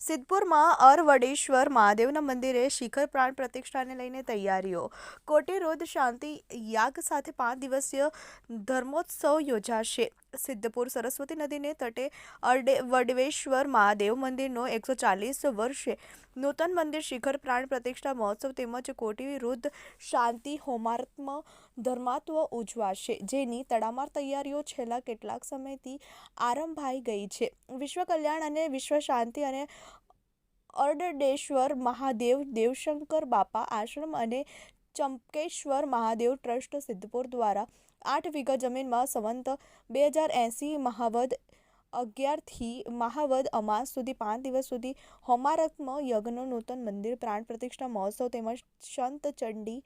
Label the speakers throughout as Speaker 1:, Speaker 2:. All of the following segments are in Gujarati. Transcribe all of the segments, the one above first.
Speaker 1: સિદ્ધપુરમાં અરવડેશ્વર મહાદેવના મંદિરે શિખર પ્રાણ પ્રતિષ્ઠાને લઈને તૈયારીઓ. કોટી રોદ શાંતિ યાગ સાથે પાંચ દિવસીય ધર્મોત્સવ યોજાશે. સિદ્ધપુર સરસ્વતી નદીને તટે અરડે વડવેશ્વર મહાદેવ મંદિરનો એકસો ચાલીસ વર્ષે નૂતન મંદિર શિખર પ્રાણ પ્રતિષ્ઠા મહોત્સવ તેમજ કોટી વિરુદ્ધ શાંતિ હોમાત્મ ધર્માત્વ ઉજવાશે. જેની તડામાર તૈયારીઓ છેલ્લા કેટલાક સમયથી આરંભાઈ ગઈ છે. વિશ્વ કલ્યાણ અને વિશ્વ શાંતિ અને અરડેશ્વર મહાદેવ દેવશંકર બાપા આશ્રમ અને ચંપકેશ્વર મહાદેવ ટ્રસ્ટ સિદ્ધપુર દ્વારા આઠ વીઘા જમીનમાં સંવંત બે હજાર એંસી મહાવદ અગિયારથી મહાવદ અમાસ સુધી પાંચ દિવસ સુધી હોમારત્મ યજ્ઞ નૂતન મંદિર પ્રાણ પ્રતિષ્ઠા મહોત્સવ તેમજ સંત ચંડી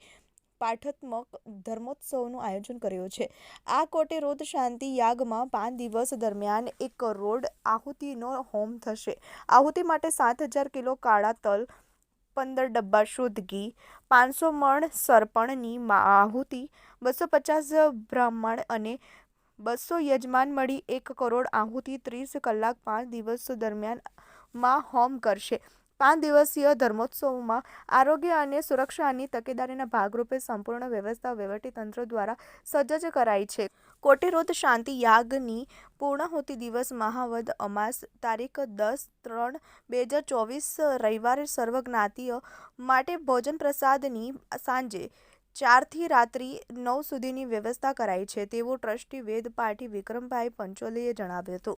Speaker 1: પાઠાત્મક ધર્મોત્સવનું આયોજન કર્યું છે. આ કોટે રોદ શાંતિ યાગમાં પાંચ દિવસ દરમિયાન એક કરોડ આહુતિનો હોમ થશે. આહુતિ માટે સાત હજાર કિલો કાળા તલ પંદર ડબ્બા શુદ્ધ ઘી, પાંચસો મણ સરપણની આહુતિ, બસો પચાસ બ્રાહ્મણ અને બસો યજમાન મળી એક કરોડ આહુતિ ત્રીસ કલાક પાંચ દિવસ દરમિયાનમાં હોમ કરશે. પાંચ દિવસીય ધર્મોત્સવમાં આરોગ્ય અને સુરક્ષાની તકેદારીના ભાગરૂપે સંપૂર્ણ વ્યવસ્થા વહીવટીતંત્ર દ્વારા સજ્જ કરાઈ છે. કોટેરોદ શાંતિ યાગની પૂર્ણાહુતિ દિવસ મહાવદ અમાસ તારીખ દસ ત્રણ બે હજાર ચોવીસ રવિવારે સર્વજ્ઞાતિઓ માટે ભોજન પ્રસાદની સાંજે ચારથી રાત્રિ નવ સુધીની વ્યવસ્થા કરાઈ છે. તેવું ટ્રસ્ટી વેદ પાઠી વિક્રમભાઈ પંચોલીએ જણાવ્યું હતું.